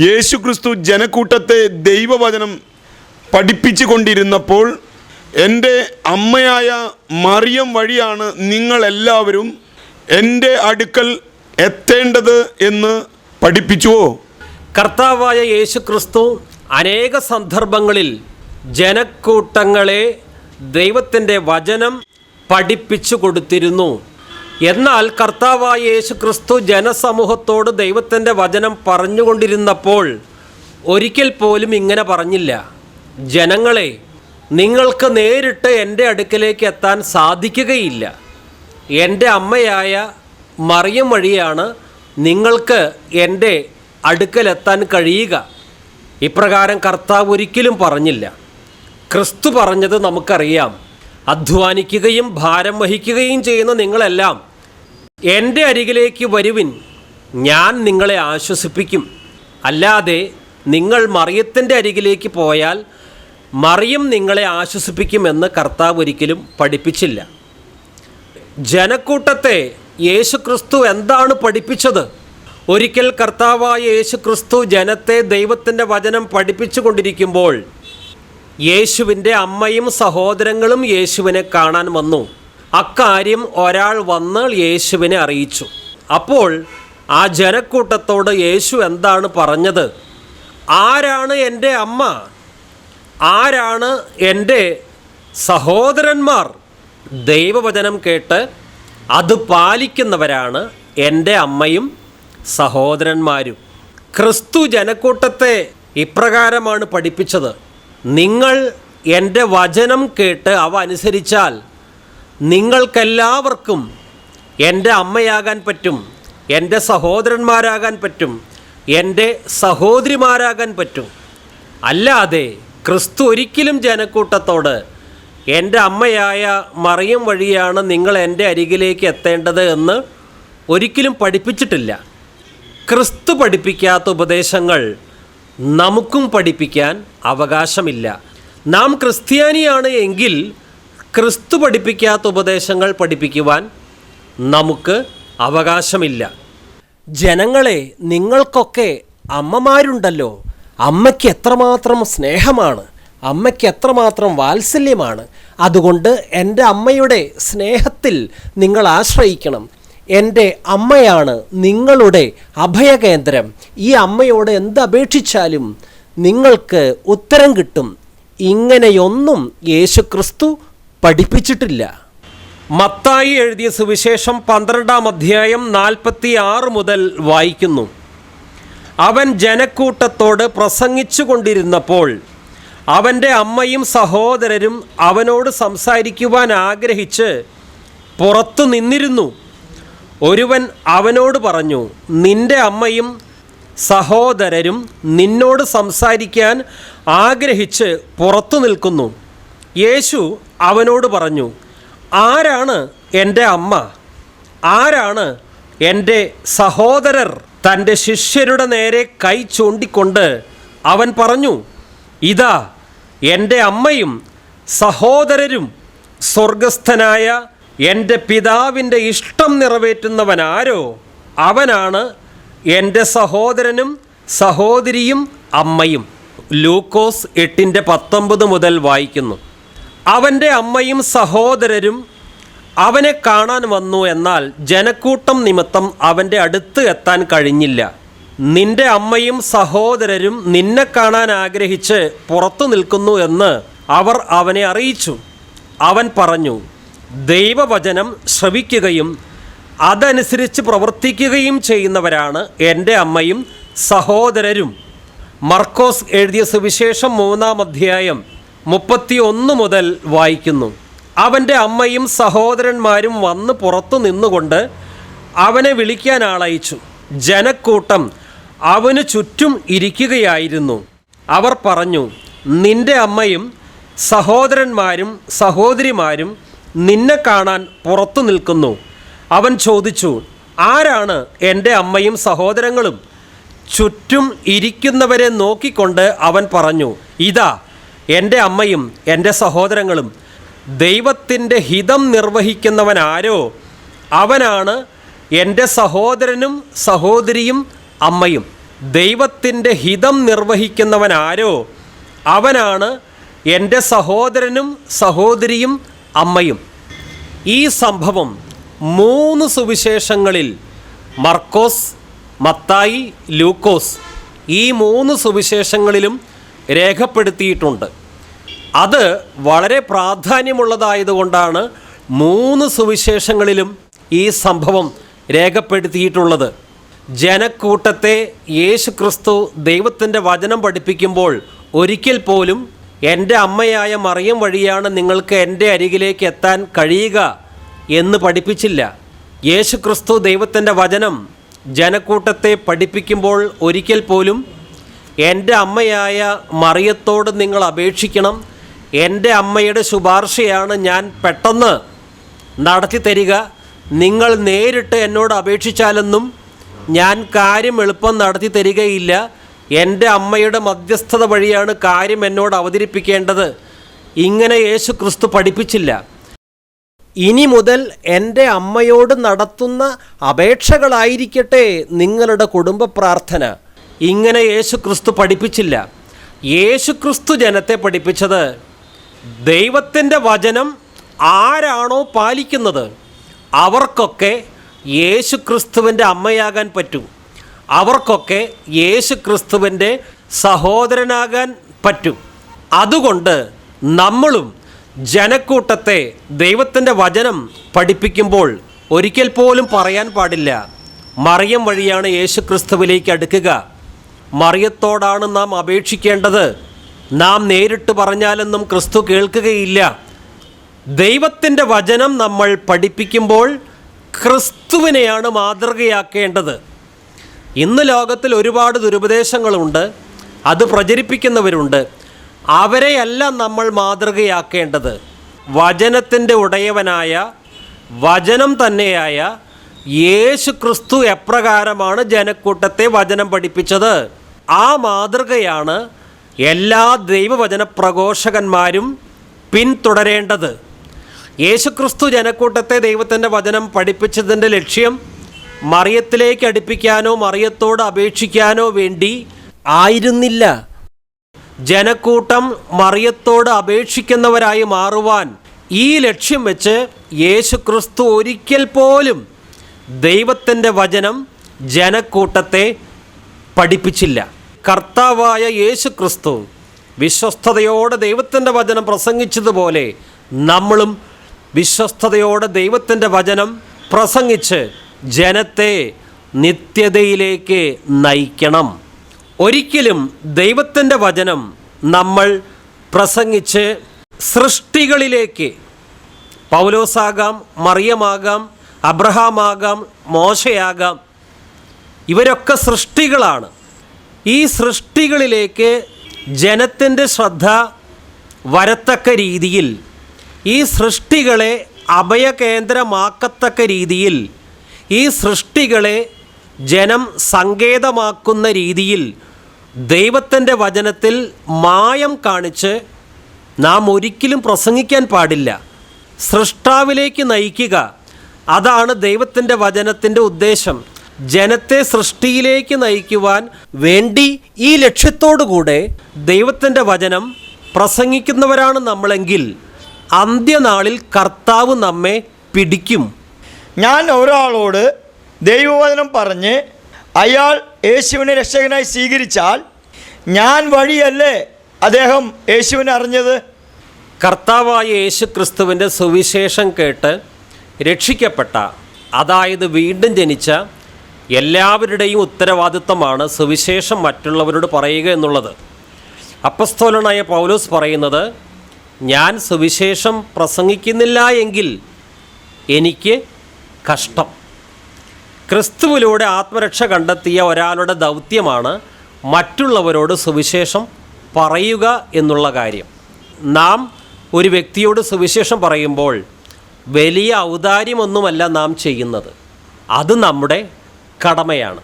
യേശുക്രിസ്തു ജനക്കൂട്ടത്തെ ദൈവവചനം പഠിപ്പിച്ചു കൊണ്ടിരുന്നപ്പോൾ എന്റെ അമ്മയായ മറിയം വഴിയാണ് നിങ്ങളെല്ലാവരും എന്റെ അടുക്കൽ എത്തേണ്ടത് എന്ന് പഠിപ്പിച്ചുവോ? കർത്താവായ യേശുക്രിസ്തു അനേക സന്ദർഭങ്ങളിൽ ജനക്കൂട്ടങ്ങളെ ദൈവത്തിന്റെ വചനം പഠിപ്പിച്ചു കൊടുത്തിരുന്നു. എന്നാൽ കർത്താവായ യേശു ക്രിസ്തു ജനസമൂഹത്തോട് ദൈവത്തിന്റെ വചനം പറഞ്ഞുകൊണ്ടിരുന്നപ്പോൾ ഒരിക്കൽ പോലും ഇങ്ങനെ പറഞ്ഞില്ല. ജനങ്ങളെ നിങ്ങൾക്ക് നേരിട്ട് എന്റെ അടുക്കലേക്ക് എത്താൻ സാധിക്കുകയില്ല. എന്റെ അമ്മയായ മറിയം വഴിയാണ് നിങ്ങൾക്ക് എന്റെ അടുക്കലെത്താൻ കഴിയുക. ഇപ്രകാരം കർത്താവ് ഒരിക്കലും പറഞ്ഞില്ല. ക്രിസ്തു പറഞ്ഞത് നമുക്കറിയാം. അധ്വാനിക്കുകയും ഭാരം വഹിക്കുകയും ചെയ്യുന്ന നിങ്ങളെല്ലാം എന്റെ അരികിലേക്ക് വരുവിൻ. ഞാൻ നിങ്ങളെ ആശ്വസിപ്പിക്കും. അല്ലാതെ നിങ്ങൾ മറിയത്തിന്റെ അരികിലേക്ക് പോയാൽ മറിയം നിങ്ങളെ ആശ്വസിപ്പിക്കുമെന്ന് കർത്താവ് ഒരിക്കലും പഠിപ്പിച്ചില്ല. ജനക്കൂട്ടത്തെ യേശുക്രിസ്തു എന്താണ് പഠിപ്പിച്ചത്? ഒരിക്കൽ കർത്താവായ യേശുക്രിസ്തു ജനത്തെ ദൈവത്തിന്റെ വചനം പഠിപ്പിച്ചു കൊണ്ടിരിക്കുമ്പോൾ യേശുവിന്റെ അമ്മയും സഹോദരങ്ങളും യേശുവിനെ കാണാൻ വന്നു. അക്കാര്യം ഒരാൾ വന്ന് യേശുവിനെ അറിയിച്ചു. അപ്പോൾ ആ ജനക്കൂട്ടത്തോട് യേശു എന്താണ് പറഞ്ഞത്? ആരാണ് എന്റെ അമ്മ? ആരാണ് എന്റെ സഹോദരന്മാർ? ദൈവവചനം കേട്ട് അത് പാലിക്കുന്നവരാണ് എന്റെ അമ്മയും സഹോദരന്മാരും. ക്രിസ്തു ജനക്കൂട്ടത്തെ ഇപ്രകാരമാണ് പഠിപ്പിച്ചത്. നിങ്ങൾ എന്റെ വചനം കേട്ട് അവ അനുസരിച്ചാൽ നിങ്ങൾക്കെല്ലാവർക്കും എന്റെ അമ്മയാകാൻ പറ്റും എന്റെ സഹോദരന്മാരാകാൻ പറ്റും എന്റെ സഹോദരിമാരാകാൻ പറ്റും. അല്ലാതെ ക്രിസ്തു ഒരിക്കലും ജനക്കൂട്ടത്തോട് എന്റെ അമ്മയായ മറിയം വഴിയാണ് നിങ്ങൾ എന്റെ അരികിലേക്ക് എത്തേണ്ടത് എന്ന് ഒരിക്കലും പഠിപ്പിച്ചിട്ടില്ല. ക്രിസ്തു പഠിപ്പിക്കാത്ത ഉപദേശങ്ങൾ നമുക്കും പഠിപ്പിക്കാൻ അവകാശമില്ല. നാം ക്രിസ്ത്യാനിയാണ് എങ്കിൽ ക്രിസ്തു പഠിപ്പിക്കാത്ത ഉപദേശങ്ങൾ പഠിപ്പിക്കുവാൻ നമുക്ക് അവകാശമില്ല. ജനങ്ങളെ നിങ്ങൾക്കൊക്കെ അമ്മമാരുണ്ടല്ലോ. അമ്മയ്ക്ക് എത്രമാത്രം സ്നേഹമാണ്. അമ്മയ്ക്ക് എത്രമാത്രം വാത്സല്യമാണ്. അതുകൊണ്ട് എന്റെ അമ്മയുടെ സ്നേഹത്തിൽ നിങ്ങൾ ആശ്രയിക്കണം. എന്റെ അമ്മയാണ് നിങ്ങളുടെ അഭയകേന്ദ്രം. ഈ അമ്മയോട് എന്ത് അപേക്ഷിച്ചാലും നിങ്ങൾക്ക് ഉത്തരം കിട്ടും. ഇങ്ങനെയൊന്നും യേശുക്രിസ്തു പഠിപ്പിച്ചിട്ടില്ല. മത്തായി എഴുതിയ സുവിശേഷം പന്ത്രണ്ടാം അധ്യായം നാൽപ്പത്തി ആറ് മുതൽ വായിക്കുന്നു. അവൻ ജനക്കൂട്ടത്തോട് പ്രസംഗിച്ചു കൊണ്ടിരുന്നപ്പോൾ അവന്റെ അമ്മയും സഹോദരരും അവനോട് സംസാരിക്കുവാൻ ആഗ്രഹിച്ച് പുറത്തു നിന്നിരുന്നു. ഒരുവൻ അവനോട് പറഞ്ഞു നിന്റെ അമ്മയും സഹോദരരും നിന്നോട് സംസാരിക്കാൻ ആഗ്രഹിച്ച് പുറത്തു നിൽക്കുന്നു. യേശു അവനോട് പറഞ്ഞു ആരാണ് എന്റെ അമ്മ? ആരാണ് എന്റെ സഹോദരർ? തന്റെ ശിഷ്യരുടെ നേരെ കൈ ചൂണ്ടിക്കൊണ്ട് അവൻ പറഞ്ഞു ഇതാ എന്റെ അമ്മയും സഹോദരരും സ്വർഗസ്ഥനായ എന്റെ പിതാവിന്റെ ഇഷ്ടം നിറവേറ്റുന്നവനാരോ? അവനാണ് എന്റെ സഹോദരനും സഹോദരിയും അമ്മയും. ലൂക്കോസ് എട്ടിന്റെ പത്തൊമ്പത് മുതൽ വായിക്കുന്നു. അവന്റെ അമ്മയും സഹോദരരും അവനെ കാണാൻ വന്നു എന്നാൽ ജനക്കൂട്ടം നിമിത്തം അവന്റെ അടുത്ത് എത്താൻ കഴിഞ്ഞില്ല. നിന്റെ അമ്മയും സഹോദരരും നിന്നെ കാണാൻ ആഗ്രഹിച്ച് പുറത്തു നിൽക്കുന്നു എന്ന് അവർ അവനെ അറിയിച്ചു. അവൻ പറഞ്ഞു ദൈവവചനം ശ്രവിക്കുകയും അതനുസരിച്ച് പ്രവർത്തിക്കുകയും ചെയ്യുന്നവരാണ് എന്റെ അമ്മയും സഹോദരരും. മർക്കോസ് എഴുതിയ സുവിശേഷം മൂന്നാം അധ്യായം മുപ്പത്തി ഒന്ന് മുതൽ വായിക്കുന്നു. അവന്റെ അമ്മയും സഹോദരന്മാരും വന്ന് പുറത്തു നിന്നുകൊണ്ട് അവനെ വിളിക്കാൻ ആളയച്ചു. ജനക്കൂട്ടം അവന് ചുറ്റും ഇരിക്കുകയായിരുന്നു. അവർ പറഞ്ഞു നിന്റെ അമ്മയും സഹോദരന്മാരും സഹോദരിമാരും നിന്നെ കാണാൻ പുറത്തു നിൽക്കുന്നു. അവൻ ചോദിച്ചു ആരാണ് എന്റെ അമ്മയും സഹോദരങ്ങളും? ചുറ്റും ഇരിക്കുന്നവരെ നോക്കിക്കൊണ്ട് അവൻ പറഞ്ഞു ഇതാ എന്റെ അമ്മയും എന്റെ സഹോദരങ്ങളും ദൈവത്തിന്റെ ഹിതം നിർവഹിക്കുന്നവനാരോ അവനാണ് എന്റെ സഹോദരനും സഹോദരിയും അമ്മയും. ദൈവത്തിന്റെ ഹിതം നിർവഹിക്കുന്നവനാരോ അവനാണ് എന്റെ സഹോദരനും സഹോദരിയും അമ്മയും. ഈ സംഭവം മൂന്ന് സുവിശേഷങ്ങളിൽ മർക്കോസ് മത്തായി ലൂക്കോസ് ഈ മൂന്ന് സുവിശേഷങ്ങളിലും രേഖപ്പെടുത്തിയിട്ടുണ്ട്. അത് വളരെ പ്രാധാന്യമുള്ളതായതുകൊണ്ടാണ് മൂന്ന് സുവിശേഷങ്ങളിലും ഈ സംഭവം രേഖപ്പെടുത്തിയിട്ടുള്ളത്. ജനക്കൂട്ടത്തെ യേശു ക്രിസ്തു ദൈവത്തിന്റെ വചനം പഠിപ്പിക്കുമ്പോൾ ഒരിക്കൽ പോലും എന്റെ അമ്മയായ മറിയം വഴിയാണ് നിങ്ങൾക്ക് എന്റെ അരികിലേക്ക് എത്താൻ കഴിയുക എന്ന് പഠിപ്പിച്ചില്ല. യേശു ക്രിസ്തു ദൈവത്തിന്റെ വചനം ജനക്കൂട്ടത്തെ പഠിപ്പിക്കുമ്പോൾ ഒരിക്കൽ പോലും എന്റെ അമ്മയായ മറിയത്തോട് നിങ്ങൾ അപേക്ഷിക്കണം. എന്റെ അമ്മയുടെ ശുപാർശയാണ് ഞാൻ പെട്ടെന്ന് നടത്തി തരിക. നിങ്ങൾ നേരിട്ട് എന്നോട് അപേക്ഷിച്ചാലെന്നും ഞാൻ കാര്യം എളുപ്പം നടത്തി തരികയില്ല. എന്റെ അമ്മയുടെ മധ്യസ്ഥത വഴിയാണ് കാര്യം എന്നോട് അവതരിപ്പിക്കേണ്ടത്. ഇങ്ങനെ യേശു ക്രിസ്തു പഠിപ്പിച്ചില്ല. ഇനി മുതൽ എന്റെ അമ്മയോട് നടത്തുന്ന അപേക്ഷകളായിരിക്കട്ടെ നിങ്ങളുടെ കുടുംബ പ്രാർത്ഥന ഇങ്ങനെ യേശു ക്രിസ്തു പഠിപ്പിച്ചില്ല. യേശു ക്രിസ്തു ജനത്തെ പഠിപ്പിച്ചത് ദൈവത്തിന്റെ വചനം ആരാണോ പാലിക്കുന്നത്. അവർക്കൊക്കെ യേശു ക്രിസ്തുവിന്റെ അമ്മയാകാൻ പറ്റും. അവർക്കൊക്കെ യേശു ക്രിസ്തുവിന്റെ സഹോദരനാകാൻ പറ്റും. അതുകൊണ്ട് നമ്മളും ജനക്കൂട്ടത്തെ ദൈവത്തിന്റെ വചനം പഠിപ്പിക്കുമ്പോൾ ഒരിക്കൽ പോലും പറയാൻ പാടില്ല. മറിയം വഴിയാണ് യേശു ക്രിസ്തുവിലേക്ക് അടുക്കുക. മറിയത്തോടാണ് നാം അപേക്ഷിക്കേണ്ടത്. നാം നേരിട്ട് പറഞ്ഞാലൊന്നും ക്രിസ്തു കേൾക്കുകയില്ല. ദൈവത്തിന്റെ വചനം നമ്മൾ പഠിപ്പിക്കുമ്പോൾ ക്രിസ്തുവിനെയാണ് മാതൃകയാക്കേണ്ടത്. ഇന്ന് ലോകത്തിൽ ഒരുപാട് ദുരുപദേശങ്ങളുണ്ട്. അത് പ്രചരിപ്പിക്കുന്നവരുണ്ട്. അവരെയല്ല നമ്മൾ മാതൃകയാക്കേണ്ടത്. വചനത്തിന്റെ ഉടയവനായ വചനം തന്നെയായ യേശു ക്രിസ്തു എപ്രകാരമാണ് ജനക്കൂട്ടത്തെ വചനം പഠിപ്പിച്ചത്. ആ മാതൃകയാണ് എല്ലാ ദൈവവചന പ്രഘോഷകന്മാരും പിന്തുടരേണ്ടത്. യേശുക്രിസ്തു ജനക്കൂട്ടത്തെ ദൈവത്തിന്റെ വചനം പഠിപ്പിച്ചതിന്റെ ലക്ഷ്യം മറിയത്തിലേക്ക് അടുപ്പിക്കാനോ മറിയത്തോട് അപേക്ഷിക്കാനോ വേണ്ടി ആയിരുന്നില്ല. ജനക്കൂട്ടം മറിയത്തോട് അപേക്ഷിക്കുന്നവരായി മാറുവാൻ ഈ ലക്ഷ്യം വെച്ച് യേശു ക്രിസ്തു ഒരിക്കൽ പോലും ദൈവത്തിന്റെ വചനം ജനക്കൂട്ടത്തെ പഠിപ്പിച്ചില്ല. കർത്താവായ യേശു ക്രിസ്തു വിശ്വസ്തയോടെ ദൈവത്തിന്റെ വചനം പ്രസംഗിച്ചതുപോലെ നമ്മളും വിശ്വസ്തയോടെ ദൈവത്തിന്റെ വചനം പ്രസംഗിച്ച് ജനത്തെ നിത്യതയിലേക്ക് നയിക്കണം. ഒരിക്കലും ദൈവത്തിന്റെ വചനം നമ്മൾ പ്രസംഗിച്ച് സൃഷ്ടികളിലേക്ക് പൗലോസാകാം മറിയമാകാം അബ്രഹാമാകാം മോശയാകാം ഇവരൊക്കെ സൃഷ്ടികളാണ്. ഈ സൃഷ്ടികളിലേക്ക് ജനത്തിന്റെ ശ്രദ്ധ വരത്തക്ക രീതിയിൽ ഈ സൃഷ്ടികളെ അഭയകേന്ദ്രമാക്കത്തക്ക രീതിയിൽ ഈ സൃഷ്ടികളെ ജനം സങ്കേതമാക്കുന്ന രീതിയിൽ ദൈവത്തിന്റെ വചനത്തിൽ മായം കാണിച്ച് നാം ഒരിക്കലും പ്രസംഗിക്കാൻ പാടില്ല. സൃഷ്ടാവിലേക്ക് നയിക്കുക. അതാണ് ദൈവത്തിന്റെ വചനത്തിന്റെ ഉദ്ദേശം. ജനത്തെ സൃഷ്ടിയിലേക്ക് നയിക്കുവാൻ വേണ്ടി ഈ ലക്ഷ്യത്തോടുകൂടെ ദൈവത്തിന്റെ വചനം പ്രസംഗിക്കുന്നവരാണ് നമ്മളെങ്കിൽ അന്ത്യനാളിൽ കർത്താവ് നമ്മെ പിടിക്കും. ഞാൻ ഒരാളോട് ദൈവവചനം പറഞ്ഞ് അയാൾ യേശുവിനെ രക്ഷകനായി സ്വീകരിച്ചാൽ ഞാൻ വഴിയല്ലേ അദ്ദേഹം യേശുവിനെ അറിഞ്ഞത്? കർത്താവായ യേശു ക്രിസ്തുവിന്റെ സുവിശേഷം കേട്ട് രക്ഷിക്കപ്പെട്ട അതായത് വീണ്ടും ജനിച്ച എല്ലാവരുടെയും ഉത്തരവാദിത്തമാണ് സുവിശേഷം മറ്റുള്ളവരോട് പറയുക എന്നുള്ളത്. അപ്പസ്തോലനായ പൗലോസ് പറയുന്നത് ഞാൻ സുവിശേഷം പ്രസംഗിക്കുന്നില്ല എങ്കിൽ എനിക്ക് കഷ്ടം. ക്രിസ്തുവിലൂടെ ആത്മരക്ഷ കണ്ടെത്തിയ ഒരാളുടെ ദൗത്യമാണ് മറ്റുള്ളവരോട് സുവിശേഷം പറയുക എന്നുള്ള കാര്യം. നാം ഒരു വ്യക്തിയോട് സുവിശേഷം പറയുമ്പോൾ വലിയ ഔദാര്യമൊന്നുമല്ല നാം ചെയ്യുന്നത്. അത് നമ്മുടെ കടമയാണ്.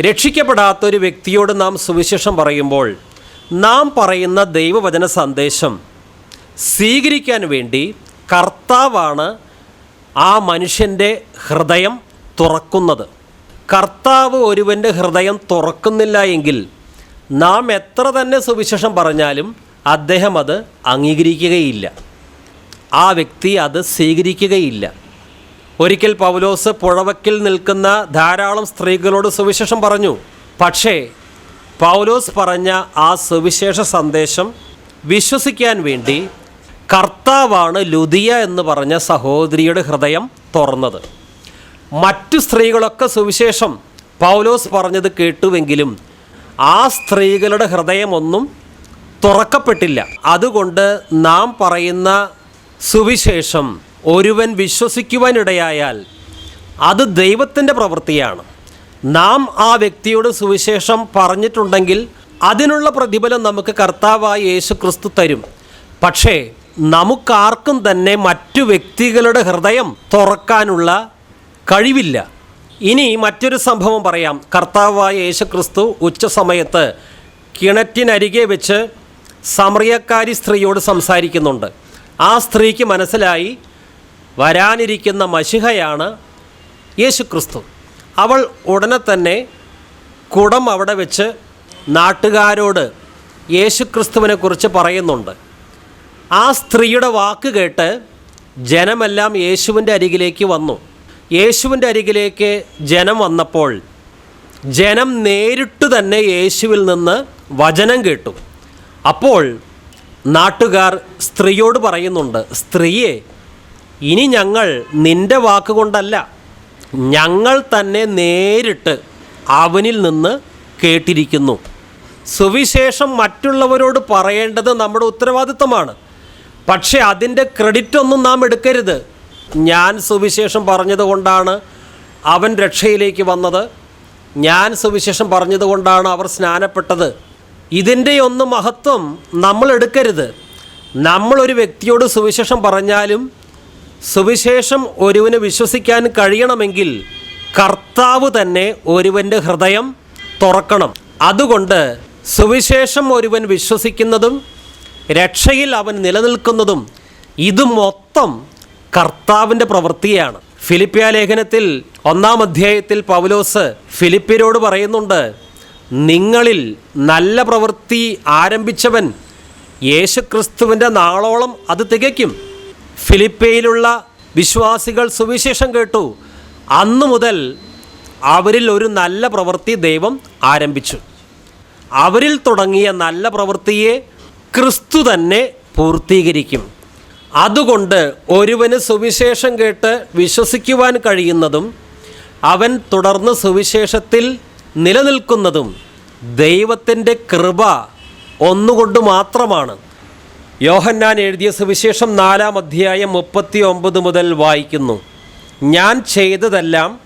രക്ഷിക്കപ്പെടാത്ത ഒരു വ്യക്തിയോട് നാം സുവിശേഷം പറയുമ്പോൾ നാം പറയുന്ന ദൈവവചന സന്ദേശം സ്വീകരിക്കാൻ വേണ്ടി കർത്താവാണ് ആ മനുഷ്യന്റെ ഹൃദയം തുറക്കുന്നത്. കർത്താവ് ഒരുവന്റെ ഹൃദയം തുറക്കുന്നില്ല എങ്കിൽ നാം എത്ര തന്നെ സുവിശേഷം പറഞ്ഞാലും അദ്ദേഹം അത് അംഗീകരിക്കുകയില്ല. ആ വ്യക്തി അത് സ്വീകരിക്കുകയില്ല. ഒരിക്കൽ പൗലോസ് പുഴവക്കിൽ നിൽക്കുന്ന ധാരാളം സ്ത്രീകളോട് സുവിശേഷം പറഞ്ഞു. പക്ഷേ പൗലോസ് പറഞ്ഞ ആ സുവിശേഷ സന്ദേശം വിശ്വസിക്കാൻ വേണ്ടി കർത്താവാണ് ലുദിയ എന്ന് പറഞ്ഞ സഹോദരിയുടെ ഹൃദയം തുറന്നത്. മറ്റു സ്ത്രീകളൊക്കെ സുവിശേഷം പൗലോസ് പറഞ്ഞത് കേട്ടുവെങ്കിലും ആ സ്ത്രീകളുടെ ഹൃദയമൊന്നും തുറക്കപ്പെട്ടില്ല. അതുകൊണ്ട് നാം പറയുന്ന സുവിശേഷം ഒരുവൻ വിശ്വസിക്കുവാനിടയായാൽ അത് ദൈവത്തിന്റെ പ്രവൃത്തിയാണ്. നാം ആ വ്യക്തിയോട് സുവിശേഷം പറഞ്ഞിട്ടുണ്ടെങ്കിൽ അതിനുള്ള പ്രതിഫലം നമുക്ക് കർത്താവായ യേശു ക്രിസ്തു തരും. പക്ഷേ നമുക്കാർക്കും തന്നെ മറ്റു വ്യക്തികളുടെ ഹൃദയം തുറക്കാനുള്ള കഴിവില്ല. ഇനി മറ്റൊരു സംഭവം പറയാം. കർത്താവായ യേശു ക്രിസ്തു ഉച്ച സമയത്ത് കിണറ്റിനരികെ വെച്ച് സമറിയക്കാരി സ്ത്രീയോട് സംസാരിക്കുന്നുണ്ട്. ആ സ്ത്രീക്ക് മനസ്സിലായി വരാനിരിക്കുന്ന മഷിഹയാണ് യേശു ക്രിസ്തു അവൾ ഉടനെ തന്നെ കുടം അവിടെ വെച്ച് നാട്ടുകാരോട് യേശുക്രിസ്തുവിനെക്കുറിച്ച് പറയുന്നുണ്ട്. ആ സ്ത്രീയുടെ വാക്ക് കേട്ട് ജനമെല്ലാം യേശുവിന്റെ അരികിലേക്ക് വന്നു. യേശുവിന്റെ അരികിലേക്ക് ജനം വന്നപ്പോൾ ജനം നേരിട്ട് തന്നെ യേശുവിൽ നിന്ന് വചനം കേട്ടു. അപ്പോൾ നാട്ടുകാർ സ്ത്രീയോട് പറയുന്നുണ്ട് സ്ത്രീയെ ഇനി ഞങ്ങൾ നിന്റെ വാക്കുകൊണ്ടല്ല ഞങ്ങൾ തന്നെ നേരിട്ട് അവനിൽ നിന്ന് കേട്ടിരിക്കുന്നു. സുവിശേഷം മറ്റുള്ളവരോട് പറയേണ്ടത് നമ്മുടെ ഉത്തരവാദിത്തമാണ് പക്ഷേ അതിന്റെ ക്രെഡിറ്റ് ഒന്നും നാം എടുക്കരുത്. ഞാൻ സുവിശേഷം പറഞ്ഞതുകൊണ്ടാണ് അവൻ രക്ഷയിലേക്ക് വന്നത്. ഞാൻ സുവിശേഷം പറഞ്ഞതുകൊണ്ടാണ് അവർ സ്നാനപ്പെട്ടത്. ഇതിന്റെ ഒന്നും മഹത്വം നമ്മൾ എടുക്കരുത്. നമ്മളൊരു വ്യക്തിയോട് സുവിശേഷം പറഞ്ഞാലും സുവിശേഷം ഒരുവന് വിശ്വസിക്കാൻ കഴിയണമെങ്കിൽ കർത്താവ് തന്നെ ഒരുവന്റെ ഹൃദയം തുറക്കണം. അതുകൊണ്ട് സുവിശേഷം ഒരുവൻ വിശ്വസിക്കുന്നതും രക്ഷയിൽ അവൻ നിലനിൽക്കുന്നതും ഇത് മൊത്തം കർത്താവിന്റെ പ്രവൃത്തിയാണ്. ഫിലിപ്പിയ ലേഖനത്തിൽ ഒന്നാം അധ്യായത്തിൽ പൗലോസ് ഫിലിപ്പിയരോട് പറയുന്നുണ്ട് നിങ്ങളിൽ നല്ല പ്രവൃത്തി ആരംഭിച്ചവൻ യേശുക്രിസ്തുവിന്റെ നാളോളം അത് തികയ്ക്കും. ഫിലിപ്പയിലുള്ള വിശ്വാസികൾ സുവിശേഷം കേട്ടു. അന്നു മുതൽ അവരിൽ ഒരു നല്ല പ്രവൃത്തി ദൈവം ആരംഭിച്ചു. അവരിൽ തുടങ്ങിയ നല്ല പ്രവൃത്തിയെ ക്രിസ്തു തന്നെ പൂർത്തീകരിക്കും. അതുകൊണ്ട് ഒരുവന് സുവിശേഷം കേട്ട് വിശ്വസിക്കുവാൻ കഴിയുന്നതും അവൻ തുടർന്ന് സുവിശേഷത്തിൽ നിലനിൽക്കുന്നതും ദൈവത്തിന്റെ കൃപ ഒന്നുകൊണ്ട് മാത്രമാണ്. യോഹന്നാൻ എഴുതിയ സുവിശേഷം നാലാം അധ്യായം മുപ്പത്തി ഒമ്പത് മുതൽ വായിക്കുന്നു. ഞാൻ ചെയ്തതെല്ലാം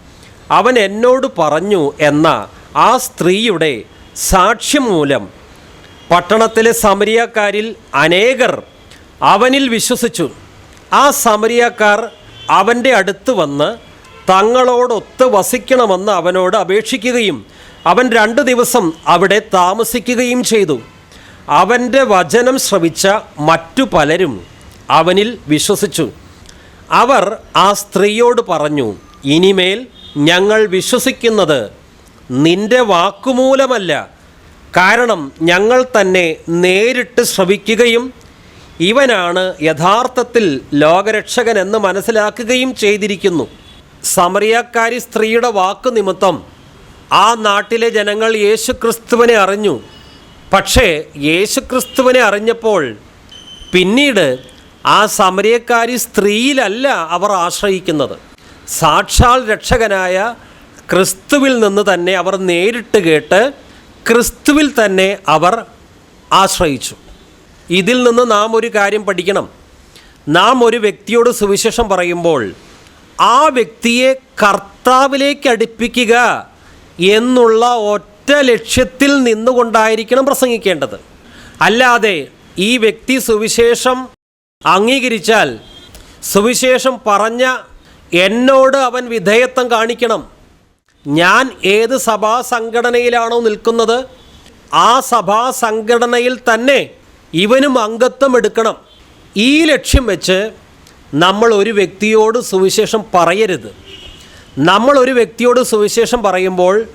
അവൻ എന്നോട് പറഞ്ഞു എന്ന ആ സ്ത്രീയുടെ സാക്ഷ്യം മൂലം പട്ടണത്തിലെ സമരിയക്കാരിൽ അനേകർ അവനിൽ വിശ്വസിച്ചു. ആ സമരിയക്കാർ അവന്റെ അടുത്ത് വന്ന് തങ്ങളോടൊത്ത് വസിക്കണമെന്ന് അവനോട് അപേക്ഷിക്കുകയും അവൻ രണ്ട് ദിവസം അവിടെ താമസിക്കുകയും ചെയ്തു. അവന്റെ വചനം ശ്രവിച്ച മറ്റു പലരും അവനിൽ വിശ്വസിച്ചു. അവർ ആ സ്ത്രീയോട് പറഞ്ഞു ഇനിമേൽ ഞങ്ങൾ വിശ്വസിക്കുന്നത് നിന്റെ വാക്കുമൂലമല്ല. കാരണം ഞങ്ങൾ തന്നെ നേരിട്ട് ശ്രവിക്കുകയും ഇവനാണ് യഥാർത്ഥത്തിൽ ലോകരക്ഷകൻ എന്ന് മനസ്സിലാക്കുകയും ചെയ്തിരിക്കുന്നു. സമറിയക്കാരി സ്ത്രീയുടെ വാക്ക് നിമിത്തം ആ നാട്ടിലെ ജനങ്ങൾ യേശുക്രിസ്തുവിനെ അറിഞ്ഞു. പക്ഷേ യേശുക്രിസ്തുവിനെ അറിഞ്ഞപ്പോൾ പിന്നീട് ആ സമരക്കാരി സ്ത്രീയിലല്ല അവർ ആശ്രയിക്കുന്നത്. സാക്ഷാൽ രക്ഷകനായ ക്രിസ്തുവിൽ നിന്ന് തന്നെ അവർ നേരിട്ട് കേട്ട് ക്രിസ്തുവിൽ തന്നെ അവർ ആശ്രയിച്ചു. ഇതിൽ നിന്ന് നാം ഒരു കാര്യം പഠിക്കണം. നാം ഒരു വ്യക്തിയോട് സുവിശേഷം പറയുമ്പോൾ ആ വ്യക്തിയെ കർത്താവിലേക്ക് അടുപ്പിക്കുക എന്നുള്ള ഒറ്റ ലക്ഷ്യത്തിൽ നിന്നുകൊണ്ടായിരിക്കണം പ്രസംഗിക്കേണ്ടത്. അല്ലാതെ ഈ വ്യക്തി സുവിശേഷം അംഗീകരിച്ചാൽ സുവിശേഷം പറഞ്ഞ എന്നോട് അവൻ വിധേയത്വം കാണിക്കണം. ഞാൻ ഏത് സഭാ സംഘടനയിലാണോ നിൽക്കുന്നത് ആ സഭാ സംഘടനയിൽ തന്നെ ഇവനും അംഗത്വം എടുക്കണം. ഈ ലക്ഷ്യം വെച്ച് നമ്മൾ ഒരു വ്യക്തിയോട് സുവിശേഷം പറയരുത്. നമ്മൾ ഒരു വ്യക്തിയോട് സുവിശേഷം പറയുമ്പോൾ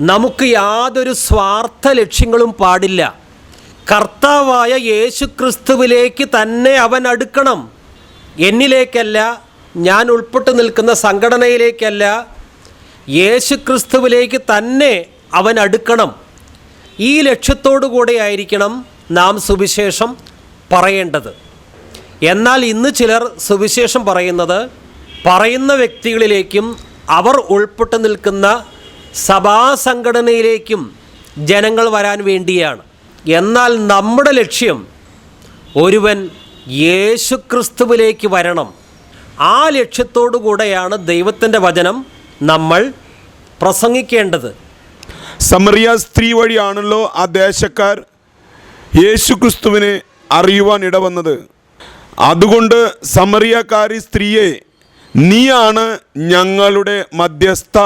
നമുക്ക് യാതൊരു സ്വാർത്ഥ ലക്ഷ്യങ്ങളും പാടില്ല. കർത്താവായ യേശു ക്രിസ്തുവിലേക്ക് തന്നെ അവൻ അടുക്കണം. എന്നിലേക്കല്ല ഞാൻ ഉൾപ്പെട്ടു നിൽക്കുന്ന സംഘടനയിലേക്കല്ല യേശു ക്രിസ്തുവിലേക്ക് തന്നെ അവൻ അടുക്കണം. ഈ ലക്ഷ്യത്തോടു കൂടെ ആയിരിക്കണം നാം സുവിശേഷം പറയേണ്ടത്. എന്നാൽ ഇന്ന് ചിലർ സുവിശേഷം പറയുന്നത് പറയുന്ന വ്യക്തികളിലേക്കും അവർ ഉൾപ്പെട്ടു നിൽക്കുന്ന സഭാ സംഘടനയിലേക്കും ജനങ്ങൾ വരാൻ വേണ്ടിയാണ്. എന്നാൽ നമ്മുടെ ലക്ഷ്യം ഒരുവൻ യേശുക്രിസ്തുവിലേക്ക് വരണം. ആ ലക്ഷ്യത്തോടു കൂടെയാണ് ദൈവത്തിന്റെ വചനം നമ്മൾ പ്രസംഗിക്കേണ്ടത്. സമറിയ സ്ത്രീ വഴിയാണല്ലോ ആ ദേശക്കാർ യേശുക്രിസ്തുവിനെ അറിയുവാൻ ഇടവന്നത്. അതുകൊണ്ട് സമറിയക്കാരി സ്ത്രീയെ നീയാണ് ഞങ്ങളുടെ മധ്യസ്ഥ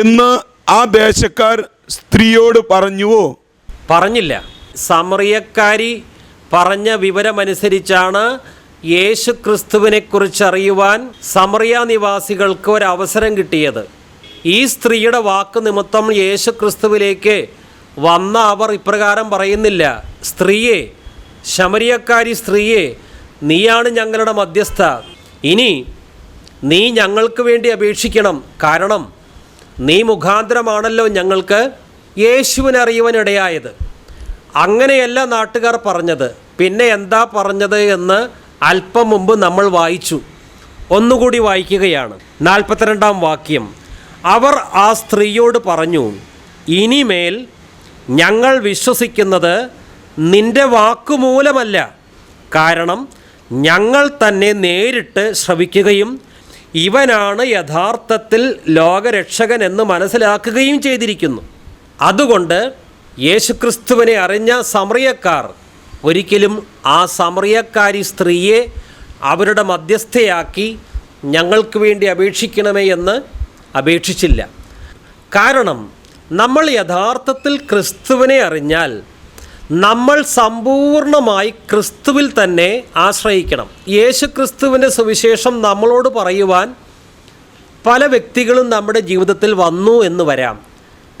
എന്ന് ആ ദേശക്കാർ സ്ത്രീയോട് പറഞ്ഞുവോ? പറഞ്ഞില്ല. സമറിയക്കാരി പറഞ്ഞ വിവരമനുസരിച്ചാണ് യേശു ക്രിസ്തുവിനെക്കുറിച്ച് അറിയുവാൻ സമറിയ നിവാസികൾക്ക് ഒരു അവസരം കിട്ടിയത്. ഈ സ്ത്രീയുടെ വാക്ക് നിമിത്തം യേശു ക്രിസ്തുവിലേക്ക് വന്ന അവർ ഇപ്രകാരം പറയുന്നില്ല. സ്ത്രീയെ ശമരിയക്കാരി സ്ത്രീയെ നീയാണ് ഞങ്ങളുടെ മധ്യസ്ഥ. ഇനി നീ ഞങ്ങൾക്ക് വേണ്ടി അപേക്ഷിക്കണം. കാരണം നീ മുഖാന്തരമാണല്ലോ ഞങ്ങൾക്ക് യേശുവിനെ അറിയുവാനിടയായത് അങ്ങനെയല്ല നാട്ടുകാർ പറഞ്ഞത്. പിന്നെ എന്താ പറഞ്ഞത് എന്ന് അല്പം മുമ്പ് നമ്മൾ വായിച്ചു. ഒന്നുകൂടി വായിക്കുകയാണ്. നാൽപ്പത്തിരണ്ടാം വാക്യം. അവർ ആ സ്ത്രീയോട് പറഞ്ഞു ഇനിമേൽ ഞങ്ങൾ വിശ്വസിക്കുന്നത് നിന്റെ വാക്കുമൂലമല്ല. കാരണം ഞങ്ങൾ തന്നെ നേരിട്ട് ശ്രവിക്കുകയും ഇവനാണ് യഥാർത്ഥത്തിൽ ലോകരക്ഷകൻ എന്ന് മനസ്സിലാക്കുകയും ചെയ്തിരിക്കുന്നു. അതുകൊണ്ട് യേശുക്രിസ്തുവിനെ അറിഞ്ഞ സമറിയക്കാർ ഒരിക്കലും ആ സമറിയക്കാരി സ്ത്രീയെ അവരുടെ മധ്യസ്ഥയാക്കി ഞങ്ങൾക്ക് വേണ്ടി അപേക്ഷിക്കണമേ എന്ന് അപേക്ഷിച്ചില്ല. കാരണം നമ്മൾ യഥാർത്ഥത്തിൽ ക്രിസ്തുവിനെ അറിഞ്ഞാൽ നമ്മൾ സമ്പൂർണമായി ക്രിസ്തുവിൽ തന്നെ ആശ്രയിക്കണം. യേശു ക്രിസ്തുവിന്റെ സുവിശേഷം നമ്മളോട് പറയുവാൻ പല വ്യക്തികളും നമ്മുടെ ജീവിതത്തിൽ വന്നു എന്ന് വരാം.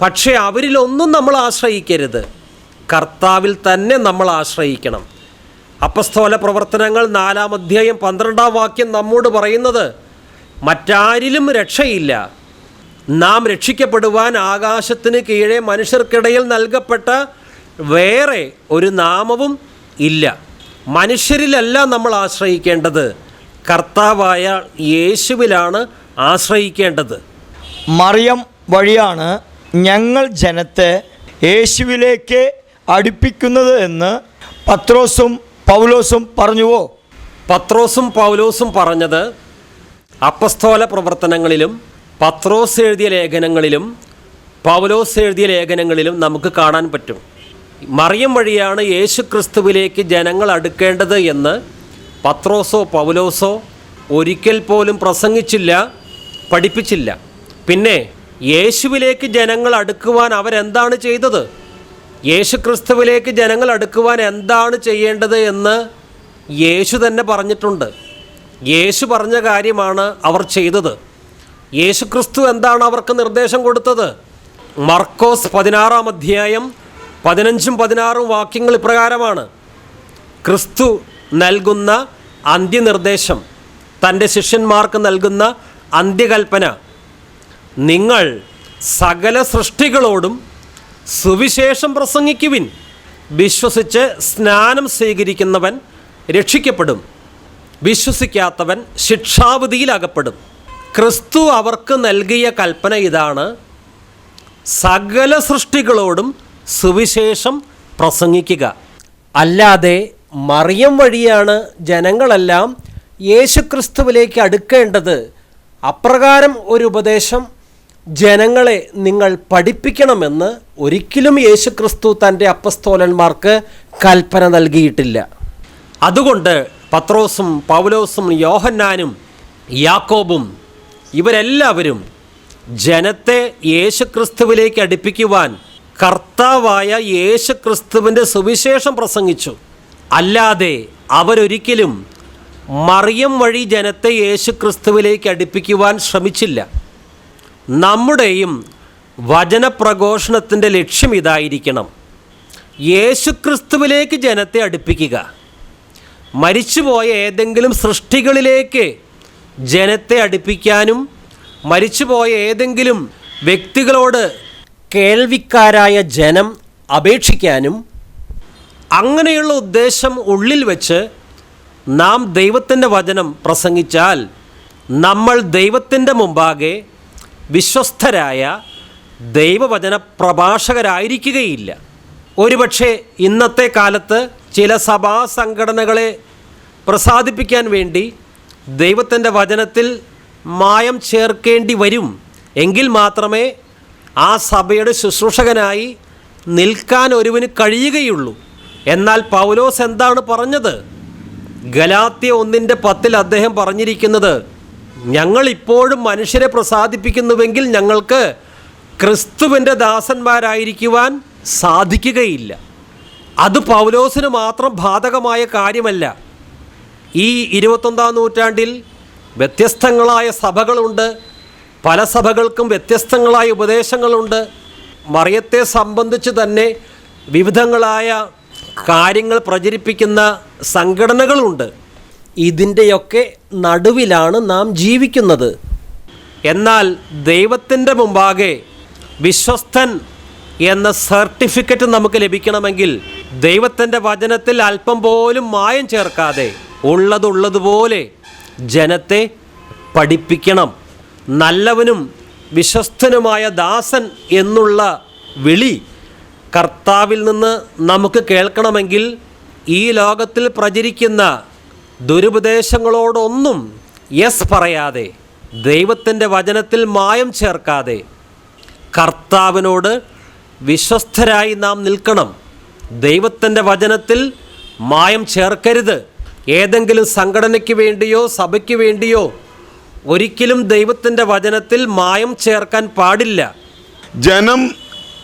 പക്ഷേ അവരിലൊന്നും നമ്മൾ ആശ്രയിക്കരുത്. കർത്താവിൽ തന്നെ നമ്മൾ ആശ്രയിക്കണം. അപ്പസ്തോല പ്രവർത്തനങ്ങൾ നാലാം അധ്യായം പന്ത്രണ്ടാം വാക്യം നമ്മോട് പറയുന്നത് മറ്റാരിലും രക്ഷയില്ല. നാം രക്ഷിക്കപ്പെടുവാൻ ആകാശത്തിന് കീഴേ മനുഷ്യർക്കിടയിൽ നൽകപ്പെട്ട വേറെ ഒരു നാമവും ഇല്ല. മനുഷ്യരിലല്ല നമ്മൾ ആശ്രയിക്കേണ്ടത്. കർത്താവായ യേശുവിലാണ് ആശ്രയിക്കേണ്ടത്. മറിയം വഴിയാണ് ഞങ്ങൾ ജനത്തെ യേശുവിലേക്ക് അടുപ്പിക്കുന്നത് എന്ന് പത്രോസും പൗലോസും പറഞ്ഞുവോ? പത്രോസും പൗലോസും പറഞ്ഞത് അപ്പസ്തോല പ്രവർത്തനങ്ങളിലും പത്രോസ് എഴുതിയ ലേഖനങ്ങളിലും പൗലോസ് എഴുതിയ ലേഖനങ്ങളിലും നമുക്ക് കാണാൻ പറ്റും. മറിയം വഴിയാണ് യേശു ക്രിസ്തുവിലേക്ക് ജനങ്ങൾ അടുക്കേണ്ടത് എന്ന് പത്രോസോ പൗലോസോ ഒരിക്കൽ പോലും പ്രസംഗിച്ചില്ല പഠിപ്പിച്ചില്ല. പിന്നെ യേശുവിലേക്ക് ജനങ്ങൾ അടുക്കുവാൻ അവരെന്താണ് ചെയ്തത്? യേശു ക്രിസ്തുവിലേക്ക് ജനങ്ങൾ അടുക്കുവാൻ എന്താണ് ചെയ്യേണ്ടത് എന്ന് യേശു തന്നെ പറഞ്ഞിട്ടുണ്ട്. യേശു പറഞ്ഞ കാര്യമാണ് അവർ ചെയ്തത്. യേശു ക്രിസ്തു എന്താണ് അവർക്ക് നിർദ്ദേശം കൊടുത്തത്? മർക്കോസ് പതിനാറാം അധ്യായം പതിനഞ്ചും പതിനാറും വാക്യങ്ങൾ ഇപ്രകാരമാണ്. ക്രിസ്തു നൽകുന്ന അന്ത്യനിർദ്ദേശം തന്റെ ശിഷ്യന്മാർക്ക് നൽകുന്ന അന്ത്യകൽപ്പന നിങ്ങൾ സകല സൃഷ്ടികളോടും സുവിശേഷം പ്രസംഗിക്കുവിൻ. വിശ്വസിച്ച് സ്നാനം സ്വീകരിക്കുന്നവൻ രക്ഷിക്കപ്പെടും. വിശ്വസിക്കാത്തവൻ ശിക്ഷാവിധിയിലകപ്പെടും. ക്രിസ്തു അവർക്ക് നൽകിയ കൽപ്പന ഇതാണ്. സകല സൃഷ്ടികളോടും സുവിശേഷം പ്രസംഗിക്കുക. അല്ലാതെ മറിയം വഴിയാണ് ജനങ്ങളെല്ലാം യേശുക്രിസ്തുവിലേക്ക് അടുക്കേണ്ടത്. അപ്രകാരം ഒരു ഉപദേശം ജനങ്ങളെ നിങ്ങൾ പഠിപ്പിക്കണമെന്ന് ഒരിക്കലും യേശുക്രിസ്തു തന്റെ അപ്പസ്തോലന്മാർക്ക് കൽപ്പന നൽകിയിട്ടില്ല. അതുകൊണ്ട് പത്രോസും പൗലോസും യോഹന്നാനും യാക്കോബും ഇവരെല്ലാവരും ജനത്തെ യേശുക്രിസ്തുവിലേക്ക് അടുപ്പിക്കുവാൻ കർത്താവായ യേശു ക്രിസ്തുവിന്റെ സുവിശേഷം പ്രസംഗിച്ചു. അല്ലാതെ അവരൊരിക്കലും മറിയം വഴി ജനത്തെ യേശു ക്രിസ്തുവിലേക്ക് അടുപ്പിക്കുവാൻ ശ്രമിച്ചില്ല. നമ്മുടെയും വചനപ്രഘോഷണത്തിന്റെ ലക്ഷ്യം ഇതായിരിക്കണം. യേശുക്രിസ്തുവിലേക്ക് ജനത്തെ അടുപ്പിക്കുക. മരിച്ചുപോയ ഏതെങ്കിലും സൃഷ്ടികളിലേക്ക് ജനത്തെ അടുപ്പിക്കാനും മരിച്ചുപോയ ഏതെങ്കിലും വ്യക്തികളോട് കേൾവിക്കാരായ ജനം അപേക്ഷിക്കാനും അങ്ങനെയുള്ള ഉദ്ദേശം ഉള്ളിൽ വെച്ച് നാം ദൈവത്തിന്റെ വചനം പ്രസംഗിച്ചാൽ നമ്മൾ ദൈവത്തിന്റെ മുമ്പാകെ വിശ്വസ്തരായ ദൈവവചന പ്രഭാഷകരായിരിക്കുകയില്ല. ഒരുപക്ഷെ ഇന്നത്തെ കാലത്ത് ചില സഭാ സംഘടനകളെ പ്രസാദിപ്പിക്കാൻ വേണ്ടി ദൈവത്തിന്റെ വചനത്തിൽ മായം ചേർക്കേണ്ടി വരും. എങ്കിൽ മാത്രമേ ആ സഭയുടെ ശുശ്രൂഷകനായി നിൽക്കാൻ ഒരുവന് കഴിയുകയുള്ളൂ. എന്നാൽ പൗലോസ് എന്താണ് പറഞ്ഞത്? ഗലാത്യ ഒന്നിന്റെ പത്തിൽ അദ്ദേഹം പറഞ്ഞിരിക്കുന്നത് ഞങ്ങൾ ഇപ്പോഴും മനുഷ്യരെ പ്രസാദിപ്പിക്കുന്നുവെങ്കിൽ ഞങ്ങൾക്ക് ക്രിസ്തുവിന്റെ ദാസന്മാരായിരിക്കുവാൻ സാധിക്കുകയില്ല. അത് പൗലോസിന് മാത്രം ബാധകമായ കാര്യമല്ല. ഈ ഇരുപത്തൊന്നാം നൂറ്റാണ്ടിൽ വ്യത്യസ്തങ്ങളായ സഭകളുണ്ട്. പല സഭകൾക്കും വ്യത്യസ്തങ്ങളായ ഉപദേശങ്ങളുണ്ട്. മറിയത്തെ സംബന്ധിച്ച് തന്നെ വിവിധങ്ങളായ കാര്യങ്ങൾ പ്രചരിപ്പിക്കുന്ന സംഘടനകളുണ്ട്. ഇതിന്റെയൊക്കെ നടുവിലാണ് നാം ജീവിക്കുന്നത്. എന്നാൽ ദൈവത്തിന്റെ മുമ്പാകെ വിശ്വസ്തൻ എന്ന സർട്ടിഫിക്കറ്റ് നമുക്ക് ലഭിക്കണമെങ്കിൽ ദൈവത്തിന്റെ വചനത്തിൽ അല്പം പോലും മായം ചേർക്കാതെ ഉള്ളതുള്ളതുപോലെ ജനത്തെ പഠിപ്പിക്കണം. നല്ലവനും വിശ്വസ്തനുമായ ദാസൻ എന്നുള്ള വിളി കർത്താവിൽ നിന്ന് നമുക്ക് കേൾക്കണമെങ്കിൽ ഈ ലോകത്തിൽ പ്രചരിക്കുന്ന ദുരുപദേശങ്ങളോടൊന്നും യെസ് പറയാതെ ദൈവത്തിന്റെ വചനത്തിൽ മായം ചേർക്കാതെ കർത്താവിനോട് വിശ്വസ്തരായി നാം നിൽക്കണം. ദൈവത്തിന്റെ വചനത്തിൽ മായം ചേർക്കരുത്. ഏതെങ്കിലും സംഘടനയ്ക്ക് വേണ്ടിയോ സഭയ്ക്ക് വേണ്ടിയോ ഒരിക്കലും ദൈവത്തിന്റെ വചനത്തിൽ മായം ചേർക്കാൻ പാടില്ല. ജനം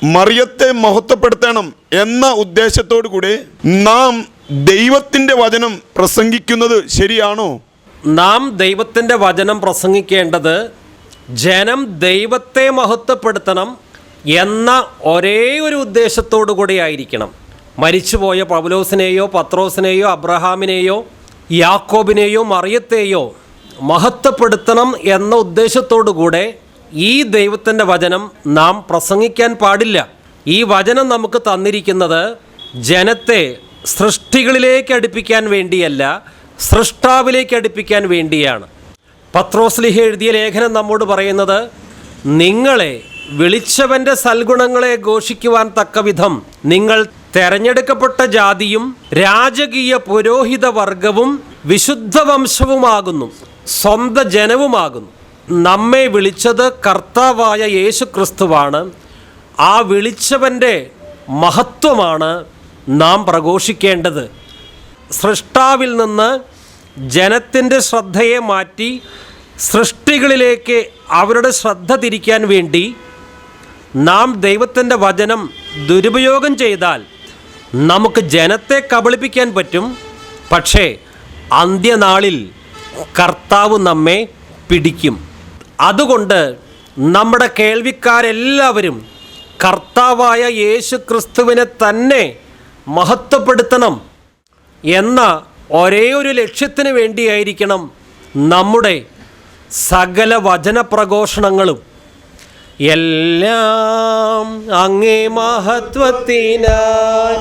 മറിയത്തെ മഹത്വപ്പെടുത്തണം എന്ന ഉദ്ദേശത്തോടു കൂടി നാം ദൈവത്തിന്റെ വചനം പ്രസംഗിക്കുന്നത് ശരിയാണോ? നാം ദൈവത്തിന്റെ വചനം പ്രസംഗിക്കേണ്ടത് ജനം ദൈവത്തെ മഹത്വപ്പെടുത്തണം എന്ന ഒരേ ഒരു ഉദ്ദേശത്തോടു കൂടി ആയിരിക്കണം. മരിച്ചുപോയ പൗലോസിനെയോ പത്രോസിനെയോ അബ്രഹാമിനെയോ യാക്കോബിനെയോ മറിയത്തെയോ മഹത്വപ്പെടുത്തണം എന്ന ഉദ്ദേശത്തോടു കൂടെ ഈ ദൈവത്തിന്റെ വചനം നാം പ്രസംഗിക്കാൻ പാടില്ല. ഈ വചനം നമുക്ക് തന്നിരിക്കുന്നത് ജനത്തെ സൃഷ്ടികളിലേക്ക് അടുപ്പിക്കാൻ വേണ്ടിയല്ല സൃഷ്ടാവിലേക്ക് അടുപ്പിക്കാൻ വേണ്ടിയാണ്. പത്രോസ്ലിഹ എഴുതിയ ലേഖനം നമ്മോട് പറയുന്നത് നിങ്ങളെ വിളിച്ചവന്റെ സൽഗുണങ്ങളെ ഘോഷിക്കുവാൻ തക്കവിധം നിങ്ങൾ തെരഞ്ഞെടുക്കപ്പെട്ട ജാതിയും രാജകീയ പുരോഹിത വർഗവും വിശുദ്ധ വംശവുമാകുന്നു സ്വന്ത ജനവുമാകുന്നു നമ്മെ വിളിച്ചത് കർത്താവായ യേശു ക്രിസ്തുവാണ് ആ വിളിച്ചവന്റെ മഹത്വമാണ് നാം പ്രഘോഷിക്കേണ്ടത്. സൃഷ്ടാവിൽ നിന്ന് ജനത്തിന്റെ ശ്രദ്ധയെ മാറ്റി സൃഷ്ടികളിലേക്ക് അവരുടെ ശ്രദ്ധ തിരിക്കാൻ വേണ്ടി നാം ദൈവത്തിന്റെ വചനം ദുരുപയോഗം ചെയ്താൽ നമുക്ക് ജനത്തെ കബളിപ്പിക്കാൻ പറ്റും. പക്ഷേ അന്ത്യനാളിൽ കർത്താവ് നമ്മെ പിടിക്കും. അതുകൊണ്ട് നമ്മുടെ കേൾവിക്കാരെല്ലാവരും കർത്താവായ യേശു ക്രിസ്തുവിനെ തന്നെ മഹത്വപ്പെടുത്തണം എന്ന ഒരേ ഒരു ലക്ഷ്യത്തിന് വേണ്ടിയായിരിക്കണം നമ്മുടെ സകല വചന പ്രഘോഷണങ്ങളും എല്ലാം അങ്ങേ മഹത്വത്തിനായി.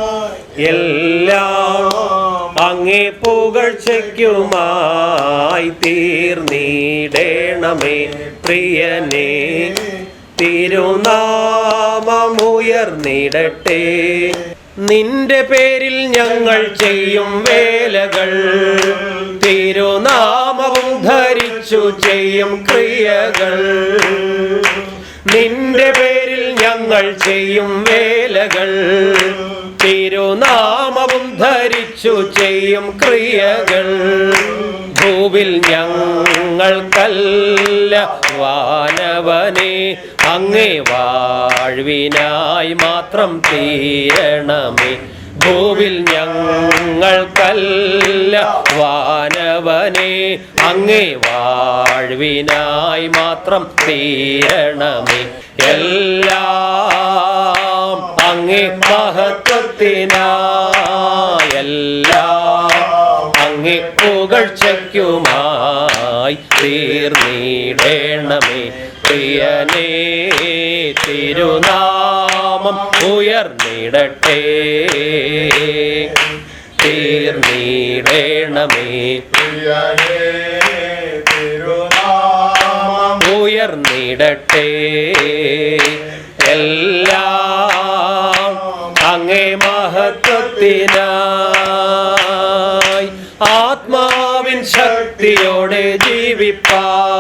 എല്ലാം അങ്ങേ പുകഴ്ചയ്ക്കുമായി തീർന്നിടേണമേ പ്രിയനെ. തിരുനാമമുയർന്നിടട്ടെ. നിന്റെ പേരിൽ ഞങ്ങൾ ചെയ്യും വേലകൾ. തിരുനാമവും ധരിച്ചു ചെയ്യും ക്രിയകൾ. നിന്റെ പേരിൽ ഞങ്ങൾ ചെയ്യും വേലകൾ. തിരുനാമവും ധരിച്ചു ചെയ്യും ക്രിയകൾ. ഭൂവിൽ ഞങ്ങൾക്കല്ല വാനവനെ അങ്ങേ വാഴ്വിനായി മാത്രം തീരണമേ. ഭൂവിൽ ഞങ്ങൾക്കല്ല വാനവനെ. അങ്ങേ വാഴ്വിനായി മാത്രം തീരണമേ. എല്ലാം അങ്ങേ മഹത്വത്തിനായെല്ലാം അങ്ങേ പുകഴ്ചയ്ക്കുമായി തീർന്നിടേണമേ. പ്രിയനേ തിരുനാമം ഉയർന്നിടട്ടെ. തീർന്നിടേണമേ. തിരുനാമം ഉയർന്നിടട്ടെ. എല്ലാം അങ്ങേ മഹത്വത്തിനായി ആത്മാവിൻ ശക്തിയോടെ ജീവിപ്പാൻ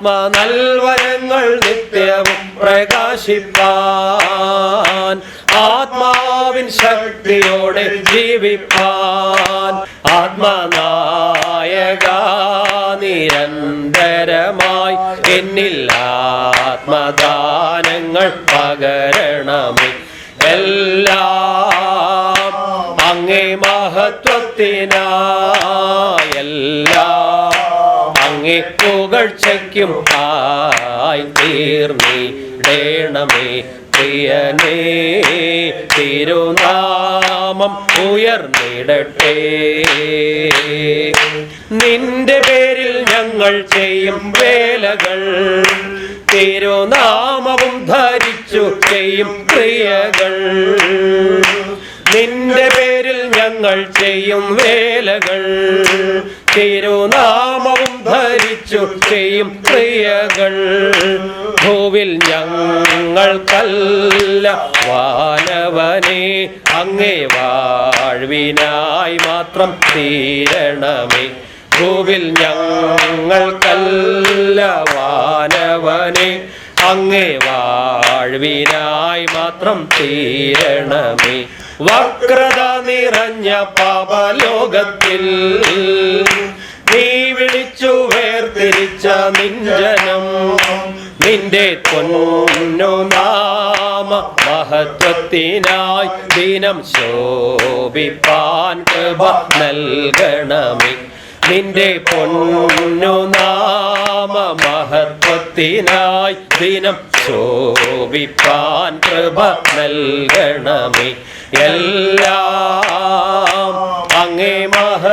ആത്മാ നൽവരങ്ങൾ നിത്യവും പ്രകാശിപ്പാൻ. ആത്മാവിൻ ശക്തിയോടെ ജീവിപ്പാൻ. ആത്മനായക നിരന്തരമായി എന്നിൽ ആത്മദാനങ്ങൾ പകരണമേ. എല്ലാം അങ്ങേ മഹത്വത്തിനായെല്ലാം അങ്ങേ പുകഴ്ചയ്ക്കും ആയി തീർന്നിടേണമേ പ്രിയനേ തിരുനാമം ഉയർന്നിടട്ടെ. നിന്റെ പേരിൽ ഞങ്ങൾ ചെയ്യും വേലകൾ. തിരുനാമവും ധരിച്ചു ചെയ്യും പ്രിയകൾ നിന്റെ പേരിൽ ഞങ്ങൾ ചെയ്യും വേലകൾ. തിരുനാമവും ധരിച്ചു ചെയ്യും പ്രിയകൾ. ഭൂവിൽ ഞങ്ങൾക്കല്ല വാനവനെ അങ്ങേ വാഴ്വിനായി മാത്രം തീരണമേ. ഭൂവിൽ ഞങ്ങൾക്കല്ല വാനവനെ അങ്ങേ വാഴ്വിനായി മാത്രം തീരണമേ. വക്രത നിറഞ്ഞ പാപലോകത്തിൽ നീ വിളിച്ചു വേർതിരിച്ച നിഞ്ജനം നിന്റെ പൊന്നു നാമ മഹത്വത്തിനായി ദിനം ശോഭിപ്പാൻ കൃപ നൽകണമേ. നിന്റെ പൊന്നു നാമ മഹത്വത്തിനായി ദിനം ശോഭിപ്പാൻ കൃപ നൽകണമേ. എല്ലാം അങ്ങേ മഹത്വത്തിനായെല്ലാം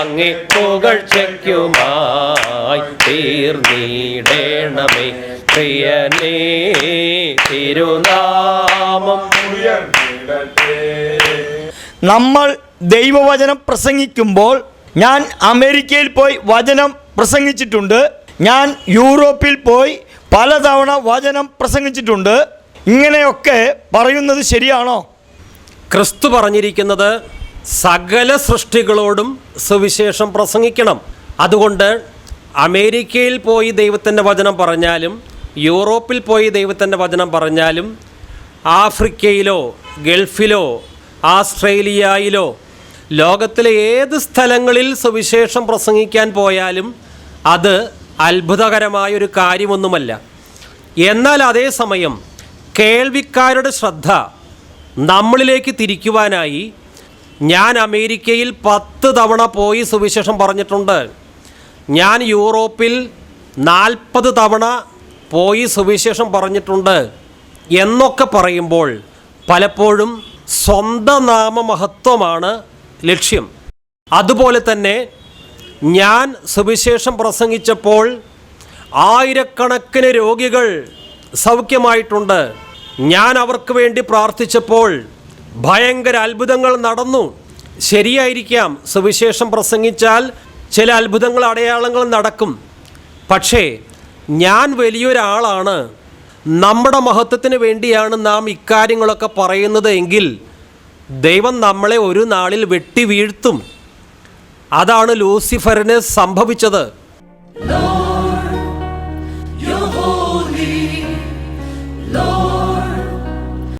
അങ്ങേ പുകഴ്ചയ്ക്കുമായി തീർന്നിടേണമേ. പ്രിയനേ തിരുനാമം നമ്മൾ ദൈവവചനം പ്രസംഗിക്കുമ്പോൾ ഞാൻ അമേരിക്കയിൽ പോയി വചനം പ്രസംഗിച്ചിട്ടുണ്ട്. ഞാൻ യൂറോപ്പിൽ പോയി പലതവണ വചനം പ്രസംഗിച്ചിട്ടുണ്ട്. ഇങ്ങനെയൊക്കെ പറയുന്നത് ശരിയാണോ? ക്രിസ്തു പറഞ്ഞിരിക്കുന്നത് സകല സൃഷ്ടികളോടും സുവിശേഷം പ്രസംഗിക്കണം. അതുകൊണ്ട് അമേരിക്കയിൽ പോയി ദൈവത്തിന്റെ വചനം പറഞ്ഞാലും യൂറോപ്പിൽ പോയി ദൈവത്തിന്റെ വചനം പറഞ്ഞാലും ആഫ്രിക്കയിലോ ഗൾഫിലോ ആസ്ട്രേലിയയിലോ ലോകത്തിലെ ഏത് സ്ഥലങ്ങളിൽ സുവിശേഷം പ്രസംഗിക്കാൻ പോയാലും അത് അത്ഭുതകരമായൊരു കാര്യമൊന്നുമല്ല. എന്നാൽ അതേസമയം കേൾവിക്കാരുടെ ശ്രദ്ധ നമ്മളിലേക്ക് തിരിക്കുവാനായി ഞാൻ അമേരിക്കയിൽ പത്ത് തവണ പോയി സുവിശേഷം പറഞ്ഞിട്ടുണ്ട്. ഞാൻ യൂറോപ്പിൽ നാൽപ്പത് തവണ പോയി സുവിശേഷം പറഞ്ഞിട്ടുണ്ട് എന്നൊക്കെ പറയുമ്പോൾ പലപ്പോഴും സ്വന്തം നാമമഹത്വമാണ് ലക്ഷ്യം. അതുപോലെ തന്നെ ഞാൻ സുവിശേഷം പ്രസംഗിച്ചപ്പോൾ ആയിരക്കണക്കിന് രോഗികൾ സൗഖ്യമായിട്ടുണ്ട്. ഞാൻ അവർക്ക് വേണ്ടി പ്രാർത്ഥിച്ചപ്പോൾ ഭയങ്കര അത്ഭുതങ്ങൾ നടന്നു. ശരിയായിരിക്കാം സുവിശേഷം പ്രസംഗിച്ചാൽ ചില അത്ഭുതങ്ങൾ അടയാളങ്ങൾ നടക്കും. പക്ഷേ ഞാൻ വലിയൊരാളാണ്. നമ്മുടെ മഹത്വത്തിന് വേണ്ടിയാണ് നാം ഇക്കാര്യങ്ങളൊക്കെ പറയുന്നത് എങ്കിൽ ദൈവം നമ്മളെ ഒരു നാളിൽ വെട്ടി വീഴ്ത്തും. അതാണ് ലൂസിഫറിന് സംഭവിച്ചത്.